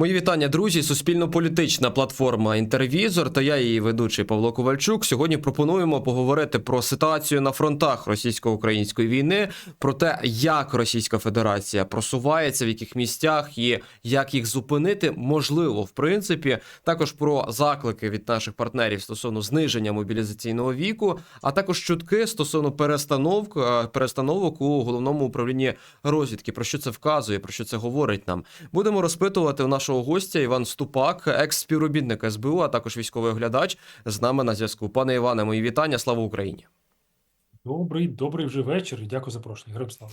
Мої вітання, друзі. Суспільно-політична платформа Інтервізор та я її ведучий Павло Ковальчук. Сьогодні пропонуємо поговорити про ситуацію на фронтах російсько-української війни, про те, як Російська Федерація просувається, в яких місцях і як їх зупинити, можливо, в принципі, також про заклики від наших партнерів стосовно зниження мобілізаційного віку, а також чутки стосовно перестановок, е, перестановок у головному управлінні розвідки. Про що це вказує, про що це говорить нам. Будемо розпитувати у нашого гостя Іван Ступак, екс-співробітник СБУ, а також військовий оглядач, з нами на зв'язку. Пане Іване, мої вітання. Слава Україні! Добрий, добрий вже вечір. Дякую за запрошення. Греб слава.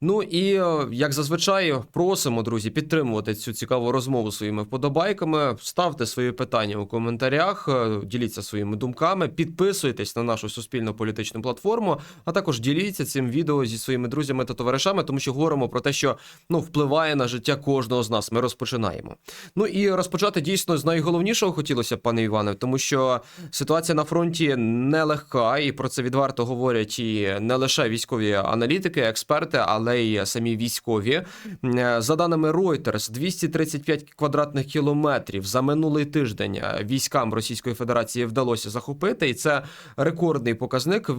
Ну і е, як зазвичай просимо, друзі, підтримувати цю цікаву розмову своїми вподобайками. Ставте свої питання у коментарях, е, діліться своїми думками, підписуйтесь на нашу суспільну політичну платформу, а також діліться цим відео зі своїми друзями та товаришами, тому що говоримо про те, що ну впливає на життя кожного з нас. Ми розпочинаємо. Ну і розпочати дійсно з найголовнішого хотілося, пане Іване, тому що ситуація на фронті нелегка, і про це відверто говорять і не лише військові аналітики, експерти, але й самі військові. Е, За даними Reuters, 235 квадратних кілометрів за минулий тиждень е, військам Російської Федерації вдалося захопити, і це рекордний показник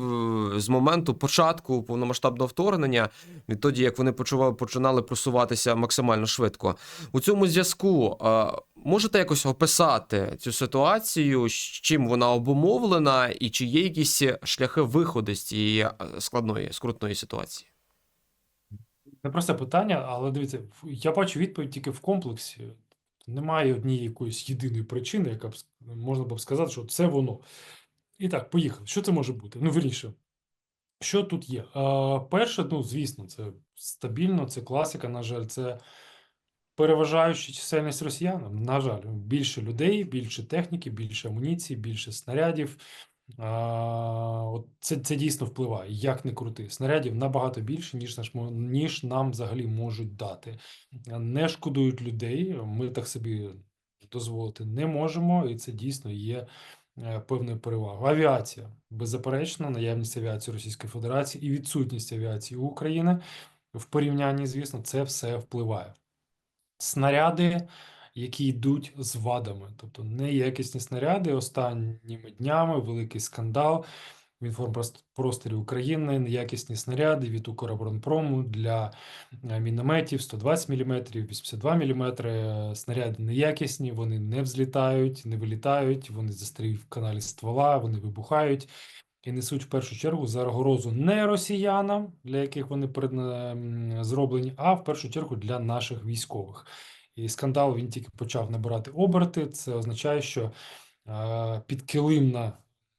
з моменту початку повномасштабного вторгнення, відтоді як вони почували починали просуватися максимально швидко. У цьому зв'язку е, можете якось описати цю ситуацію, з чим вона обумовлена, і чи є якісь шляхи виходу з цієї складної скрутної ситуації? Непросте питання, але дивіться, в- я бачу відповідь тільки в комплексі. Немає однієї якоїсь єдиної причини, яка б можна б сказати, що це воно. І так, поїхали. Що це може бути? Ну, вірніше, що тут є? А, перше, ну, звісно, це стабільно, це класика, на жаль, це переважаюча чисельність росіян. На жаль, більше людей, більше техніки, більше амуніції, більше снарядів. А, от це, це дійсно впливає, як не крути. Снарядів набагато більше, ніж, наш, ніж нам взагалі можуть дати. Не шкодують людей, ми так собі дозволити не можемо, і це дійсно є е, певною перевагою. Авіація, беззаперечно, наявність авіації Російської Федерації і відсутність авіації України в порівнянні, звісно, це все впливає. Снаряди, які йдуть з вадами, тобто неякісні снаряди. Останніми днями великий скандал в інформпросторі України, неякісні снаряди від Укроборонпрому для е, мінометів 120 мм, 82 мм. Снаряди неякісні, вони не взлітають, не вилітають, вони застряють в каналі ствола, вони вибухають. І несуть в першу чергу загрозу не росіянам, для яких вони зроблені, а в першу чергу для наших військових. І скандал він тільки почав набирати оберти. Це означає, що е, підкилимна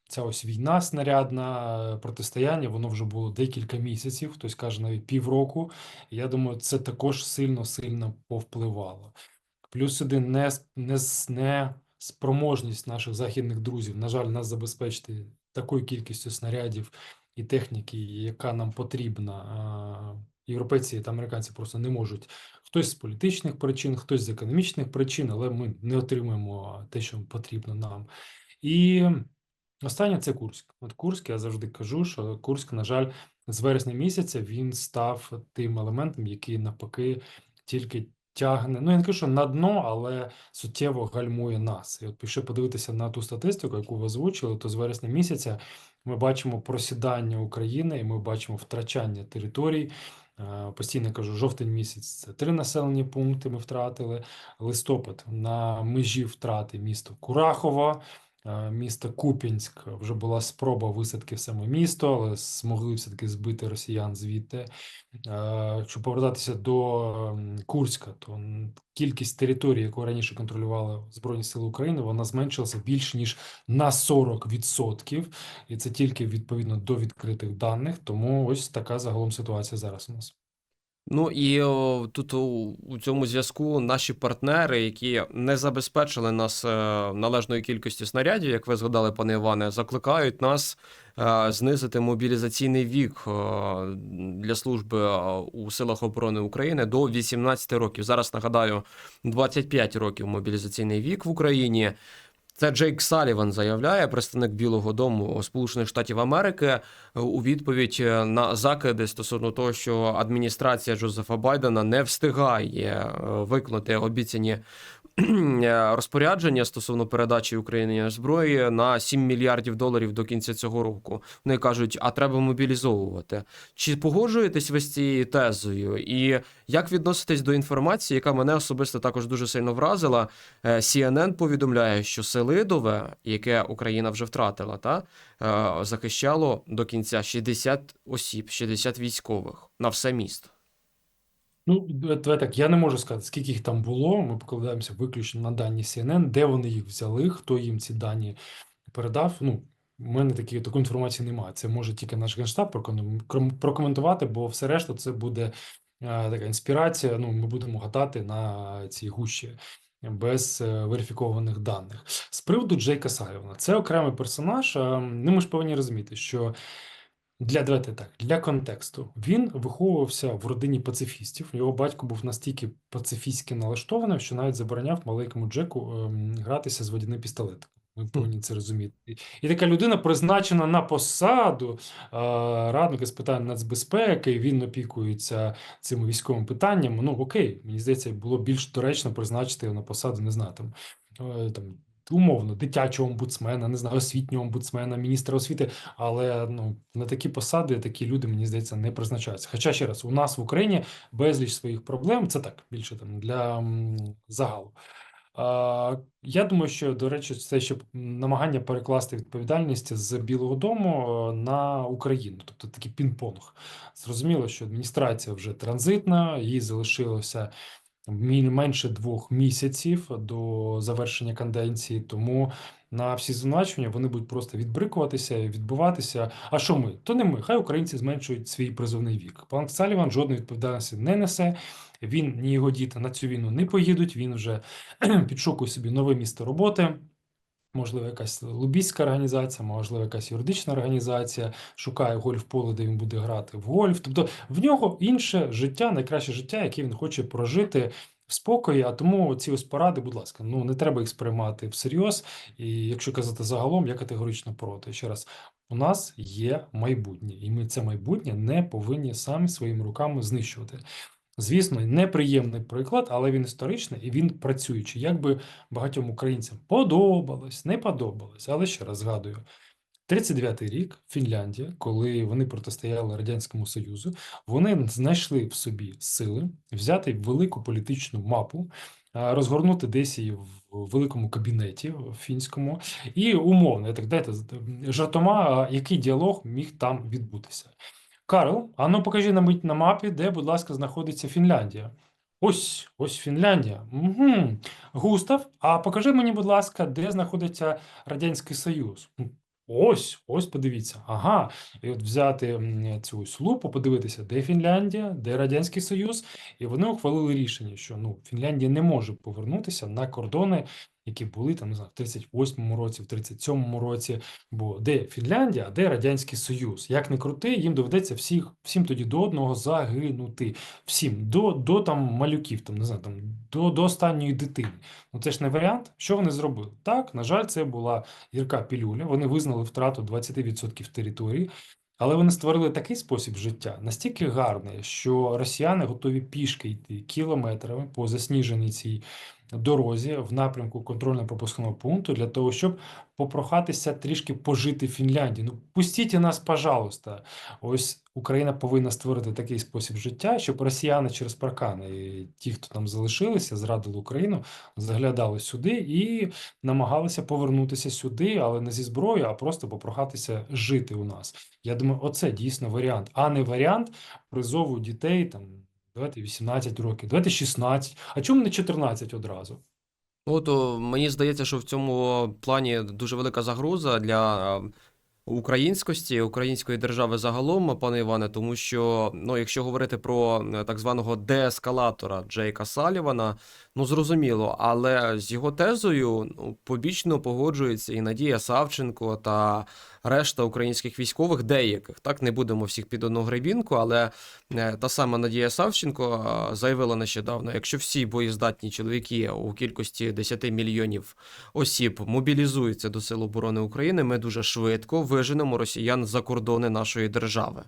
ця ось війна снарядна, е, протистояння, воно вже було декілька місяців, хтось каже навіть півроку. Я думаю, це також сильно-сильно повпливало. Плюс сюди не, не, не спроможність наших західних друзів, на жаль, нас забезпечити такою кількістю снарядів і техніки, яка нам потрібна. Європейці та американці просто не можуть. Хтось з політичних причин, хтось з економічних причин, але ми не отримуємо те, що потрібно нам. І останнє це Курськ. От Курськ, я завжди кажу, що Курськ, на жаль, з вересня місяця він став тим елементом, який навпаки тільки тягне. Ну, я не кажу, що на дно, але суттєво гальмує нас. І от якщо подивитися на ту статистику, яку ви озвучили, то з вересня місяця ми бачимо просідання України і ми бачимо втрачання територій. Е, Постійно кажу, жовтень місяць це три населені пункти. Ми втратили. Листопад на межі втрати місто Курахово, е, місто Куп'янськ. Вже була спроба висадки в саме місто, але змогли все-таки збити росіян звідти. Е, Якщо повертатися до ем, Курська, то кількість територій, яку раніше контролювали Збройні Сили України, вона зменшилася більше ніж на 40%. І це тільки відповідно до відкритих даних. Тому ось така загалом ситуація зараз у нас. Ну і о, тут у, у цьому зв'язку наші партнери, які не забезпечили нас е, належною кількістю снарядів, як ви згадали, пане Іване, закликають нас е, знизити мобілізаційний вік е, для служби е, у силах оборони України до 18 років. Зараз нагадаю, 25 років мобілізаційний вік в Україні. Це Джейк Саліван заявляє, представник Білого Дому Сполучених Штатів Америки, е, у відповідь е, на закиди стосовно того, що адміністрація Джозефа Байдена не встигає е, виконати обіцяні розпорядження стосовно передачі Україні зброї на 7 мільярдів доларів до кінця цього року. Вони кажуть, а треба мобілізовувати. Чи погоджуєтесь ви з цією тезою? І як відноситесь до інформації, яка мене особисто також дуже сильно вразила? Е, CNN повідомляє, що Селидове, яке Україна вже втратила, та е, захищало до кінця 60 осіб, 60 військових на все місто. Ну, давай так, я не можу сказати, скільки їх там було. Ми покладаємося виключно на дані CNN, де вони їх взяли, хто їм ці дані передав. Ну, у мене такі, такої інформації немає. Це може тільки наш генштаб прокомен- прокоментувати, бо все решта це буде е, така інспірація. Ну, ми будемо гадати на цій гущі без е, верифікованих даних. З приводу Джейка Салівана, це окремий персонаж. Ну, ми ж повинні розуміти, що для давайте так, для контексту. Він виховувався в родині пацифістів. Його батько був настільки пацифістськи налаштований, що навіть забороняв маленькому Джеку ем, гратися з водяним пістолетом. Ми повинні це розуміти. І- така людина призначена на посаду е, радника з питань нацбезпеки. Він опікується цими військовими питаннями. Ну окей, мені здається, було більш доречно призначити його на посаду, не знаю, там, е, там умовно, дитячого омбудсмена, не знаю, освітнього омбудсмена, міністра освіти. Але ну на такі посади такі люди, мені здається, не призначаються. Хоча ще раз, у нас в Україні безліч своїх проблем. Це так більше там для загалу. Я думаю, що до речі, це ще намагання перекласти відповідальність з Білого Дому е, на Україну, тобто такий пінг-понг. Зрозуміло, що адміністрація вже транзитна, їй залишилося менше двох місяців до завершення конденції, тому на всі звинувачення вони будуть просто відбрикуватися і відбуватися. А що ми? То не ми. Хай українці зменшують свій призовний вік. Пан Саліван жодної відповідальності не несе. Він ні його діти на цю війну не поїдуть. Він вже підшукує собі нове місце роботи. Можливо, якась лобістська організація, можливо, якась юридична організація шукає гольф-поле, де він буде грати в гольф. Тобто в нього інше життя, найкраще життя, яке він хоче прожити в спокої. А тому ці ось поради, будь ласка, ну не треба їх сприймати всерйоз. І якщо казати загалом, я категорично проти. Ще раз, у нас є майбутнє, і ми це майбутнє не повинні самі своїми руками знищувати. Звісно, неприємний приклад, але він історичний і він працюючий. Як би багатьом українцям подобалось, не подобалось, але ще раз згадую. 39-й рік Фінляндія, коли вони протистояли Радянському Союзу, вони знайшли в собі сили взяти велику політичну мапу, розгорнути десь її в великому кабінеті фінському, і умовно, так дайте жартома, який діалог міг там відбутися. Карл, а ну покажи на, мить на мапі, де, будь ласка, знаходиться Фінляндія. Ось, ось Фінляндія. Угу. Густав, а покажи мені, будь ласка, де знаходиться Радянський Союз. Ось, ось подивіться. Ага. І от взяти цю ось лупу, подивитися, де Фінляндія, де Радянський Союз, і вони ухвалили рішення, що ну, Фінляндія не може повернутися на кордони, які були там, не знаю, в 38-му році, в 37-му році. Бо де Фінляндія, а де Радянський Союз? Як не крути, їм доведеться всіх, всім тоді до одного загинути. Всім, до, до там малюків, там, не знаю, там, до, до останньої дитини. Ну це ж не варіант. Що вони зробили? Так, на жаль, це була гірка пілюля. Вони визнали втрату 20% території. Але вони створили такий спосіб життя, настільки гарний, що росіяни готові пішки йти кілометрами по засніженій цій дорозі в напрямку контрольно-пропускного пункту для того, щоб попрохатися трішки пожити в Фінляндії. Ну, пустіть нас, пожалуйста. Ось Україна повинна створити такий спосіб життя, щоб росіяни через паркани, і ті, хто там залишилися, зрадили Україну, заглядали сюди і намагалися повернутися сюди, але не зі зброєю, а просто попрохатися жити у нас. Я думаю, оце дійсно варіант, а не варіант призову дітей там. Давайте 18 років, давайте 16. А чому не 14 одразу? Ну, то мені здається, що в цьому плані дуже велика загроза для українськості, української держави загалом, пане Іване, тому що, ну, якщо говорити про е, так званого деескалатора Джейка Салівана, ну зрозуміло, але з його тезою ну, побічно погоджується і Надія Савченко та решта українських військових, деяких. Так, не будемо всіх під одну гребінку, але е, та сама Надія Савченко е, заявила нещодавно, якщо всі боєздатні чоловіки у кількості 10 мільйонів осіб мобілізуються до Сил оборони України, ми дуже швидко виженемо росіян за кордони нашої держави.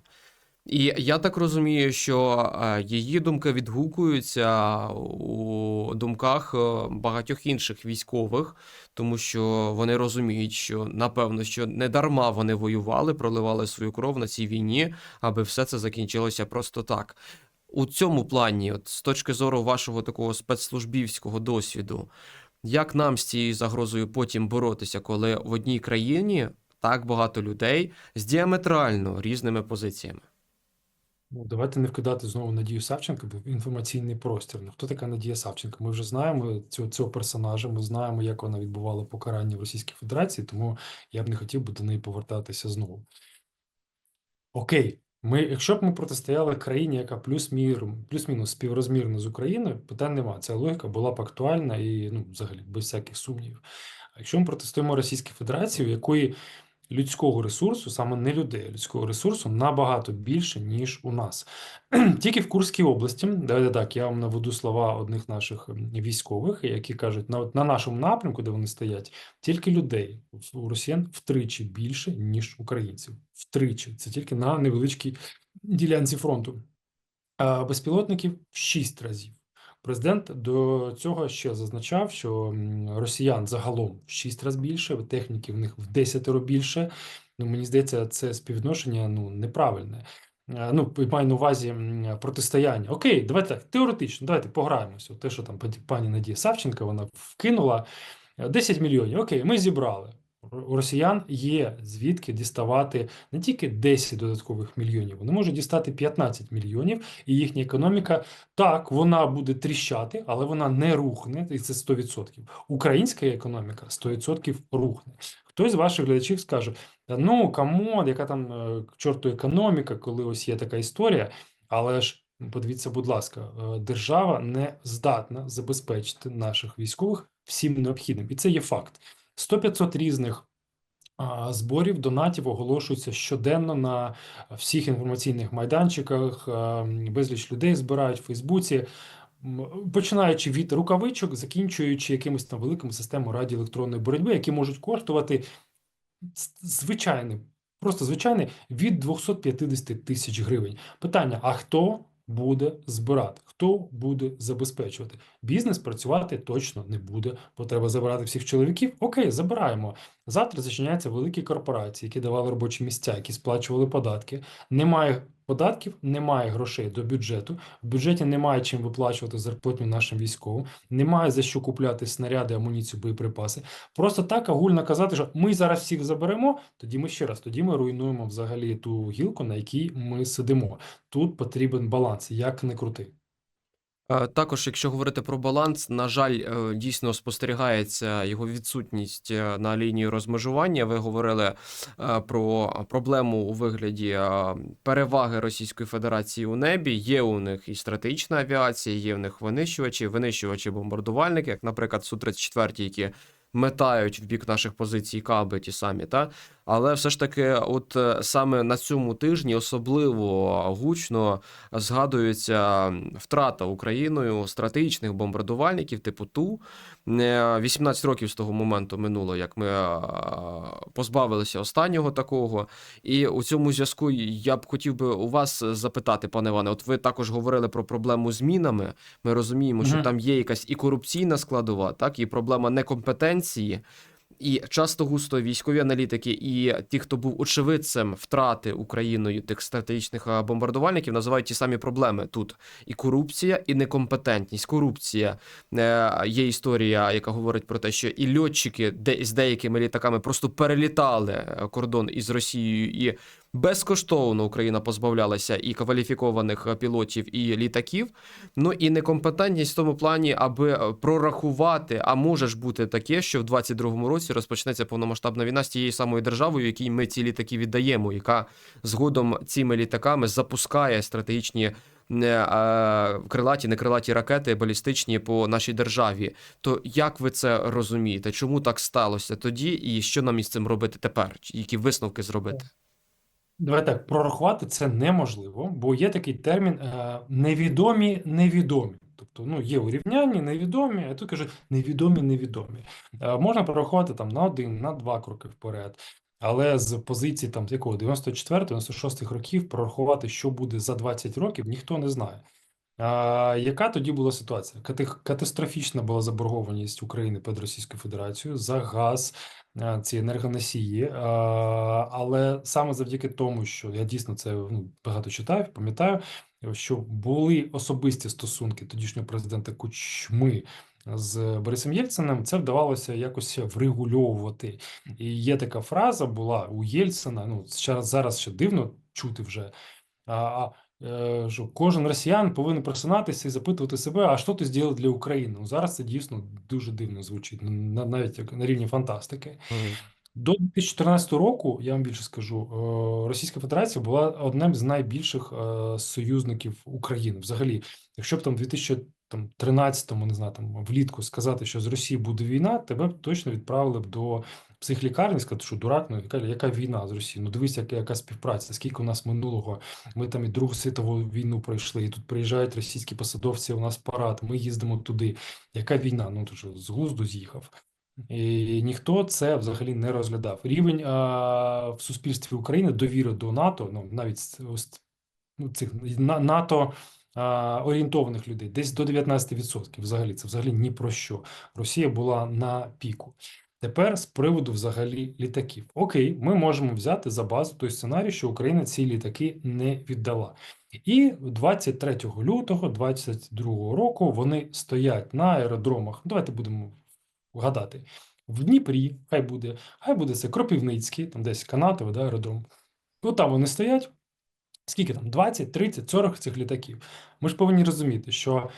І я так розумію, що е, її думки відгукуються у думках е, багатьох інших військових, тому що вони розуміють, що напевно, що не дарма вони воювали, проливали свою кров на цій війні, аби все це закінчилося просто так. У цьому плані, от з точки зору вашого такого спецслужбівського досвіду, як нам з цією загрозою потім боротися, коли в одній країні так багато людей з діаметрально різними позиціями? Ну, давайте не вкидати знову Надію Савченко в інформаційний простір. Ну, хто така Надія Савченко? Ми вже знаємо цього, цього персонажа, ми знаємо, як вона відбувала покарання в Російській Федерації, тому я б не хотів би до неї повертатися знову. Окей, ми, якщо б ми протистояли країні, яка плюс-мінус співрозмірна з Україною, питань нема. Ця логіка була б актуальна і, ну, взагалі, без всяких сумнівів. А якщо ми протистоїмо Російській Федерації, у якої людського ресурсу, саме не людей, а людського ресурсу набагато більше, ніж у нас. Тільки в Курській області, давайте так, я вам наведу слова одних наших військових, які кажуть, на, на нашому напрямку, де вони стоять, тільки людей у росіян втричі більше, ніж українців. Втричі. Це тільки на невеличкій ділянці фронту. А безпілотників в 6 разів. Президент до цього ще зазначав, що росіян загалом в 6 разів більше, техніки в них в 10 більше. Ну, мені здається, це співвідношення ну, неправильне. Е, Ну, маю на увазі протистояння. Окей, давайте так, теоретично, давайте пограємося. Те, що там пані- Надія Савченко вона вкинула е, 10 мільйонів. Окей, ми зібрали. У росіян є звідки діставати не тільки 10 додаткових мільйонів, вони можуть дістати 15 мільйонів, і їхня економіка так, вона буде тріщати, але вона не рухне, і це 100%. Українська економіка 100% рухне. Хтось з ваших глядачів скаже: «Та ну камон, яка там е, к чорту економіка, коли ось є така історія. Але ж подивіться, будь ласка, е, держава не здатна забезпечити наших військових всім необхідним, і це є факт. 100-500 різних зборів, донатів оголошуються щоденно на всіх інформаційних майданчиках. Безліч людей збирають в Фейсбуці, починаючи від рукавичок, закінчуючи якимось там великими системами радіоелектронної боротьби, які можуть коштувати звичайний, просто звичайний від 250 тисяч гривень. Питання: а хто буде збирати? Хто буде забезпечувати? Бізнес працювати точно не буде, бо треба забирати всіх чоловіків. Окей, забираємо. Завтра зачиняються великі корпорації, які давали робочі місця, які сплачували податки. Немає податків, немає грошей до бюджету. В бюджеті немає чим виплачувати зарплатню нашим військовим, немає за що купляти снаряди, амуніцію, боєприпаси. Просто так агульно казати, що ми зараз всіх заберемо, тоді ми ще раз, тоді ми руйнуємо взагалі ту гілку, на якій ми сидимо. Тут потрібен баланс, як не крути. Е, Також, якщо говорити про баланс, на жаль, е, дійсно спостерігається його відсутність е, на лінії розмежування. Ви говорили про проблему у вигляді переваги Російської Федерації у небі. Є у них і стратегічна авіація, є в них винищувачі, винищувачі бомбардувальники, як, наприклад, Су-34, які метають в бік наших позицій каби ті самі, та але все ж таки, от е, саме на цьому тижні особливо гучно згадується втрата Україною стратегічних бомбардувальників типу Ту. Е, 18 років з того моменту минуло, як ми е, позбавилися останнього такого. І у цьому зв'язку я б хотів би у вас запитати, пане Іване, от ви також говорили про проблему з мінами. Ми розуміємо, що Мгм. там є якась і корупційна складова, так і проблема некомпетенції. І часто густо військові аналітики і ті, хто був очевидцем втрати Україною тих стратегічних бомбардувальників, називають ті самі проблеми тут: і корупція, і некомпетентність. Корупція Е, є історія, яка говорить про те, що і льотчики де з деякими літаками просто перелітали е, кордон із Росією і. Безкоштовно Україна позбавлялася і кваліфікованих е, пілотів, і літаків. Ну і некомпетентність в тому плані, аби е, прорахувати. А може ж бути таке, що в 22-му році розпочнеться повномасштабна війна з тією самою державою, якій ми ці літаки віддаємо, яка згодом цими літаками запускає стратегічні не е, крилаті, не крилаті ракети балістичні по нашій державі. То як ви це розумієте? Чому так сталося тоді, і що нам із цим робити тепер? Які висновки зробити? Давай так, прорахувати це неможливо, бо є такий термін е, невідомі невідомі. Тобто, ну, є урівняння, невідомі, а тут кажуть невідомі невідомі. Е, можна прорахувати там на один, на два кроки вперед. Але з позиції там якого 94-96 років прорахувати, що буде за 20 років, ніхто не знає. А, яка тоді була ситуація? Катастрофічна була заборгованість України перед Російською Федерацією за газ, а, ці енергоносії. А, але саме завдяки тому, що я дійсно це ну, багато читав, пам'ятаю, що були особисті стосунки тодішнього президента Кучми з Борисом Єльциним, це вдавалося якось врегульовувати. І є така фраза була у Єльцина. Ну зараз ще дивно чути вже. А, е, що кожен росіян повинен просинатися і запитувати себе, а що ти зробив для України? Ну, зараз це дійсно дуже дивно звучить, ну, на- навіть як на рівні фантастики. До 2014 року, я вам більше скажу, е, Російська Федерація була одним з найбільших е, союзників України. Взагалі, якщо б там в 2013-му, не знаю, там влітку сказати, що з Росії буде війна, тебе б точно відправили б до психлікарні, сказати, що дурак, ну яка, війна з Росією? Ну дивись, яка, яка співпраця, скільки у нас минулого. Ми там і Другу світову війну пройшли, і тут приїжджають російські посадовці. У нас парад, ми їздимо туди. Яка війна? Ну що з глузду з'їхав. І ніхто це взагалі не розглядав. Рівень а, в суспільстві України довіри до НАТО, ну навіть ось, ну, цих на- НАТО орієнтованих людей, десь до 19%. Взагалі, це взагалі ні про що. Росія була на піку. Тепер з приводу взагалі літаків. Окей, ми можемо взяти за базу той сценарій, що Україна ці літаки не віддала. І 23 лютого 2022 року вони стоять на аеродромах. Давайте будемо вгадати. В Дніпрі, хай буде, хай буде це Кропивницький, там десь Канатове, да, аеродром. От там вони стоять. Скільки там? 20, 30, 40 цих літаків. Ми ж повинні розуміти, що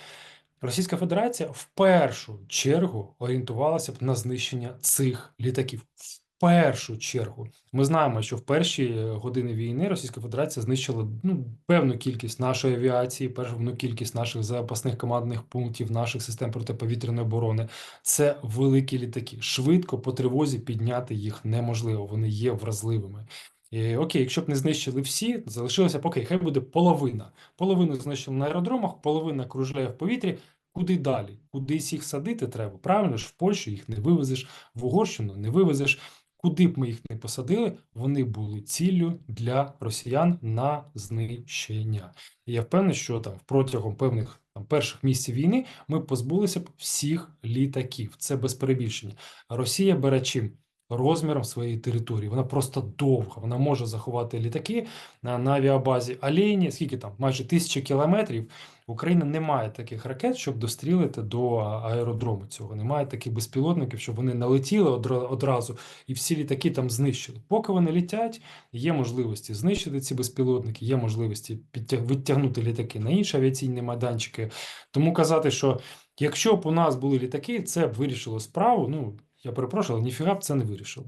Російська Федерація в першу чергу орієнтувалася б на знищення цих літаків. В першу чергу. Ми знаємо, що в перші е, години війни Російська Федерація знищила ну, певну кількість нашої авіації, певну кількість наших запасних командних пунктів, наших систем протиповітряної оборони. Це великі літаки. Швидко по тривозі підняти їх неможливо. Вони є вразливими. І, окей, якщо б не знищили всі, залишилося б окей, хай буде половина. Половину знищили на аеродромах, половина кружляє в повітрі. Куди далі? Кудись їх садити треба. Правильно ж, в Польщу їх не вивезеш, в Угорщину не вивезеш. Куди б ми їх не посадили, вони були ціллю для росіян на знищення. І я впевнений, що там протягом певних там перших місяців війни ми позбулися б всіх літаків. Це без перебільшення. Росія бере чим? Розміром своєї території. Вона просто довга. Вона може заховати літаки на, на авіабазі Олені, скільки там, майже тисячі кілометрів. Україна не має таких ракет, щоб дострілити до аеродрому цього. Немає таких безпілотників, щоб вони налетіли одра- одразу і всі літаки там знищили. Поки вони літять, є можливості знищити ці безпілотники, є можливості відтягнути літаки на інші авіаційні майданчики. Тому казати, що якщо б у нас були літаки, це б вирішило справу. Ну я перепрошую, але ніфіга б це не вирішило.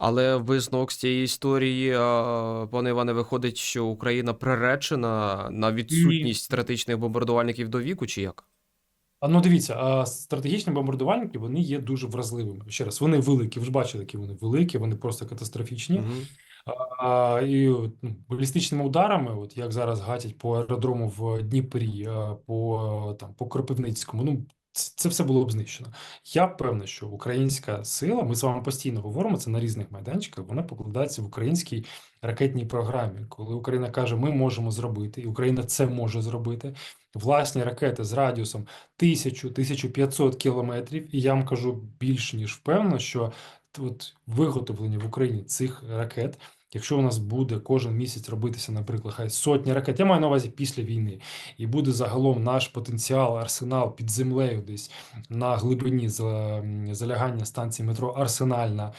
Але висновок з цієї історії, пане Іване, виходить, що Україна приречена на відсутність стратегічних бомбардувальників до віку, чи як? А ну дивіться, стратегічні бомбардувальники вони є дуже вразливими. Ще раз, вони великі. Ви ж бачили, які вони великі, вони просто катастрофічні. Мгм. А, і ну, балістичними ударами, от як зараз гатять по аеродрому в Дніпрі, по там по Кропивницькому, ну це, все було б знищено. Я певний, що українська сила, ми з вами постійно говоримо це на різних майданчиках. Вона покладається в українській ракетній програмі. Коли Україна каже, ми можемо зробити, і Україна це може зробити. Власні ракети з радіусом 1000-1500 кілометрів, і я вам кажу більш ніж впевнено, що от виготовлення в Україні цих ракет, якщо у нас буде кожен місяць робитися, наприклад, хай сотні ракет, я маю на увазі після війни, і буде загалом наш потенціал, арсенал під землею десь на глибині за- залягання станції метро Арсенальна,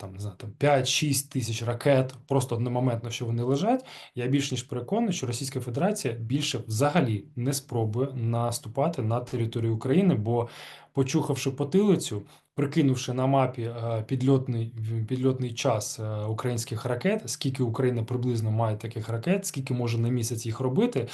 там, не знаю, там 5-6 тисяч ракет, просто одномоментно, що вони лежать, я більш ніж переконаний, що Російська Федерація більше взагалі не спробує наступати на територію України, бо почухавши потилицю, прикинувши на мапі е, підльотний, підльотний час е, українських ракет, скільки Україна приблизно має таких ракет, скільки може на місяць їх робити,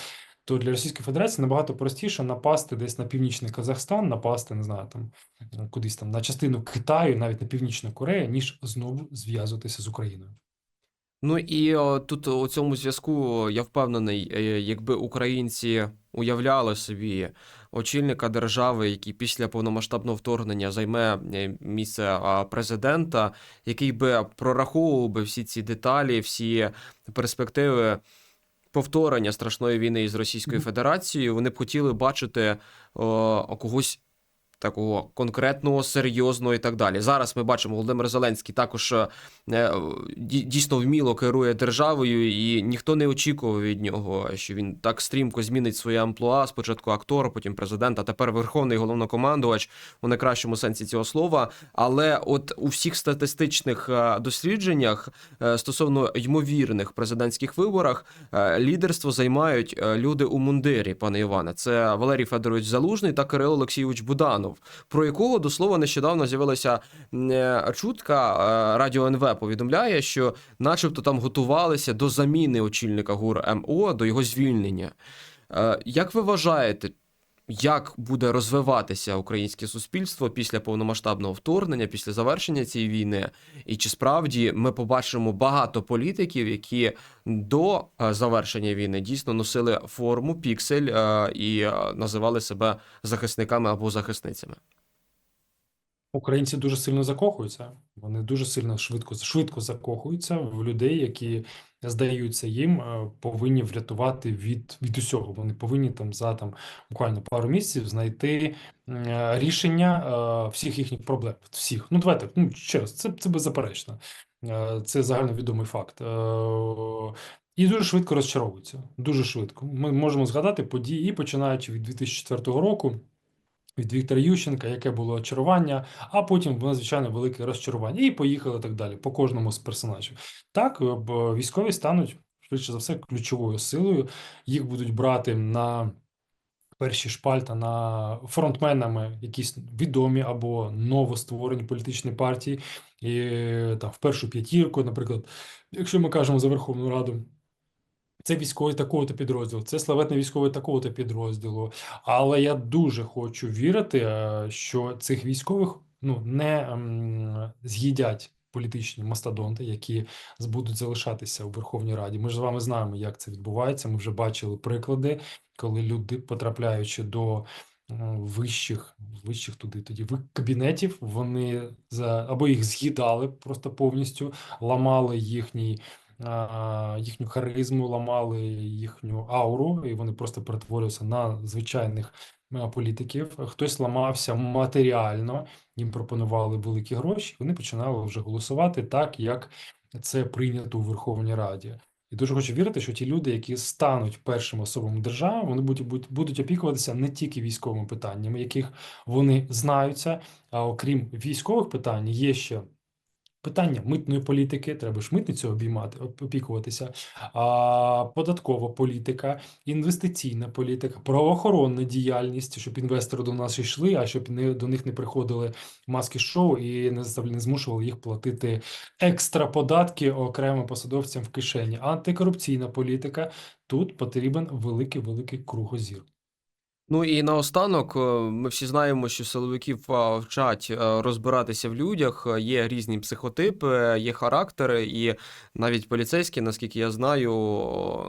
то для Російської Федерації набагато простіше напасти десь на північний Казахстан, напасти, не знаю, там е, кудись там на частину Китаю, навіть на Північну Корею, ніж знову зв'язуватися з Україною. Ну і о, тут у цьому зв'язку я впевнений, е, якби українці уявляли собі очільника держави, який після повномасштабного вторгнення займе е, місце президента, який би прораховував би всі ці деталі, всі перспективи повторення страшної війни із Російською Федерацією, вони б хотіли бачити о, когось такого конкретного, серйозного і так далі. Зараз ми бачимо, Володимир Зеленський також е, е, дій- дійсно вміло керує державою, і ніхто не очікував від нього, що він так стрімко змінить своє амплуа. Спочатку актор, потім президент, а тепер верховний головнокомандувач у найкращому сенсі цього слова. Але от у всіх статистичних е, дослідженнях стосовно ймовірних президентських виборах лідерство займають люди у мундирі, пане Іване. Це Валерій Федорович Залужний та Кирило Олексійович Буданов, про якого до слова нещодавно з'явилася е, чутка. е, Радіо НВ повідомляє, що, начебто, там готувалися до заміни очільника ГУР МО, до його звільнення. Е, Як ви вважаєте, як буде розвиватися українське суспільство після повномасштабного вторгнення, після завершення цієї війни? І чи справді ми побачимо багато політиків, які до е, завершення війни дійсно носили форму піксель е, і е, називали себе захисниками або захисницями? Українці дуже сильно закохуються. Вони дуже сильно швидко швидко закохуються в людей, які здаються їм, е, повинні врятувати від, від усього. Вони повинні там за там буквально пару місяців знайти е, рішення е, всіх їхніх проблем. Всіх. Ну давайте ну ще раз, це, це беззаперечно. Це загальновідомий факт. І дуже швидко розчаровуються. Дуже швидко. Ми можемо згадати події, починаючи від 2004 року від Віктора Ющенка, яке було очарування, а потім було звичайно велике розчарування, і поїхали так далі по кожному з персонажів. Так, е, військові стануть швидше за все ключовою силою. Їх будуть брати на перші шпальта на фронтменами якісь відомі або новостворені політичні партії, і е, там в першу п'ятірку, наприклад, якщо ми кажемо за Верховну Раду. Це військовий такого-то підрозділу, це славетний військовий такого-то підрозділу. Але я дуже хочу вірити, е, що цих військових ну не ем, з'їдять політичні мастодонти, які будуть залишатися у Верховній Раді. Ми ж з вами знаємо, як це відбувається. Ми вже бачили приклади, коли люди, потрапляючи до вищих, вищих туди тоді кабінетів, вони за або їх з'їдали просто повністю, ламали їхній їхню харизму, ламали їхню ауру, і вони просто перетворюються на звичайних політиків. Хтось ламався матеріально, їм пропонували великі гроші, вони починали вже голосувати так, як це прийнято у Верховній Раді. І дуже хочу вірити, що ті люди, які стануть першими особами держави, вони будуть, будуть опікуватися не тільки військовими питаннями, яких вони знаються, а окрім військових питань, є ще Питання митної політики, треба ж митницю обіймати, опікуватися, а, податкова політика, інвестиційна політика, правоохоронна діяльність, щоб інвестори до нас йшли, а щоб не, до них не приходили маски шоу і не, не змушували їх платити екстра податки окремим посадовцям в кишені. Антикорупційна політика. Тут потрібен великий великий кругозір. Ну і наостанок, е, ми всі знаємо, що силовиків а, вчать е, розбиратися в людях. е, Є різні психотипи, є характери, і навіть поліцейські, наскільки я знаю,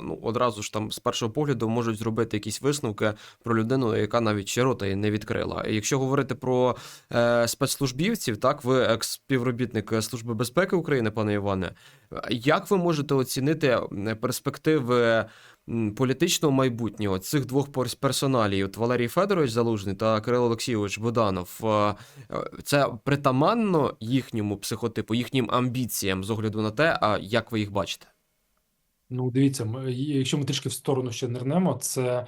ну одразу ж там з першого погляду можуть зробити якісь висновки про людину, яка навіть ще рота і не відкрила. Якщо говорити про е, спецслужбівців, так ви екс-співробітник Служби безпеки України, пане Іване, е, як ви можете оцінити перспективи? Політичного майбутнього цих двох перс- персоналів, от Валерій Федорович Залужний та Кирило Олексійович Буданов, е, е, це притаманно їхньому психотипу, їхнім амбіціям з огляду на те, а як ви їх бачите? Ну, дивіться, ми- якщо ми трішки в сторону ще нирнемо, це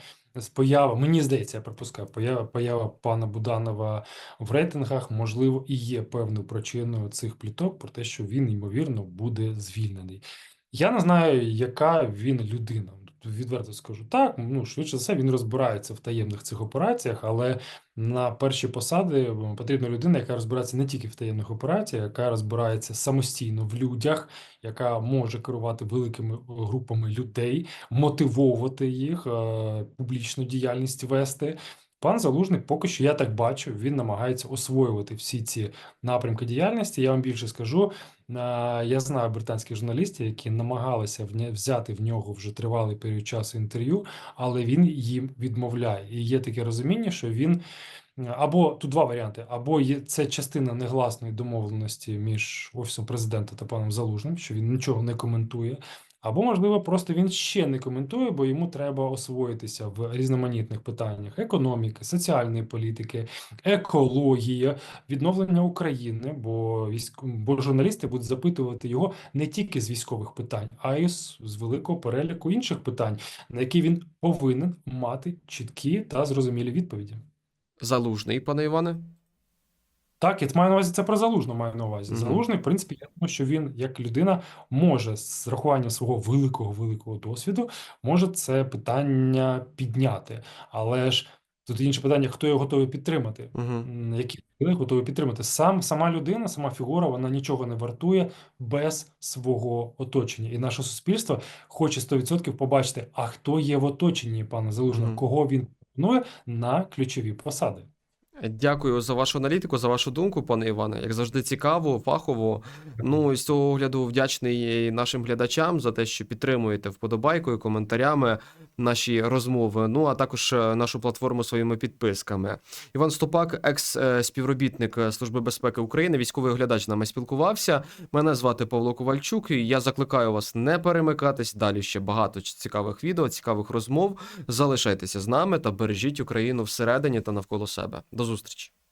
поява, мені здається, я припускаю, поява, поява пана Буданова в рейтингах, можливо, і є певною причиною цих пліток про те, що він, ймовірно, буде звільнений. Я не знаю, яка він людина. Відверто скажу так. Ну, швидше за все, він розбирається в таємних цих операціях, але на перші посади потрібна людина, яка розбирається не тільки в таємних операціях, яка розбирається самостійно в людях, яка може керувати великими групами людей, мотивовувати їх, е, публічну діяльність вести. Пан Залужний, поки що я так бачу, він намагається освоювати всі ці напрямки діяльності. Я вам більше скажу. Я знаю британських журналістів, які намагалися взяти в нього вже тривалий період часу інтерв'ю, але він їм відмовляє. І є таке розуміння, що він або тут два варіанти: або є це частина негласної домовленості між офісом президента та паном Залужним, що він нічого не коментує. Або, можливо, просто він ще не коментує, бо йому треба освоїтися в різноманітних питаннях економіки, соціальної політики, екологія, відновлення України. Бо військ... бо журналісти будуть запитувати його не тільки з військових питань, а й з великого переліку інших питань, на які він повинен мати чіткі та зрозумілі відповіді. Залужний, пане Іване. Так, я маю на увазі це про залужну маю на увазі. Мгм. Залужний, в принципі, я думаю, що він, як людина, може з рахуванням свого великого великого досвіду, може це питання підняти. Але ж тут інше питання: хто його готовий підтримати? Угу. М, Які люди готові підтримати? Сам сама людина, сама фігура, вона нічого не вартує без свого оточення. І наше суспільство хоче 100% побачити, а хто є в оточенні пана Залужного, Мгм. кого він пропонує на ключові посади. Дякую за вашу аналітику, за вашу думку, пане Іване. Як завжди, цікаво, фахово. Ну і з цього огляду вдячний нашим глядачам за те, що підтримуєте вподобайкою, коментарями наші розмови. Ну а також е, нашу платформу своїми підписками. Іван Стопак, екс-співробітник Служби безпеки України, військовий оглядач нами спілкувався. Мене звати Павло Ковальчук. І я закликаю вас не перемикатись. Далі ще багато цікавих відео, цікавих розмов. Залишайтеся з нами та бережіть Україну всередині та навколо себе. До зустрічі.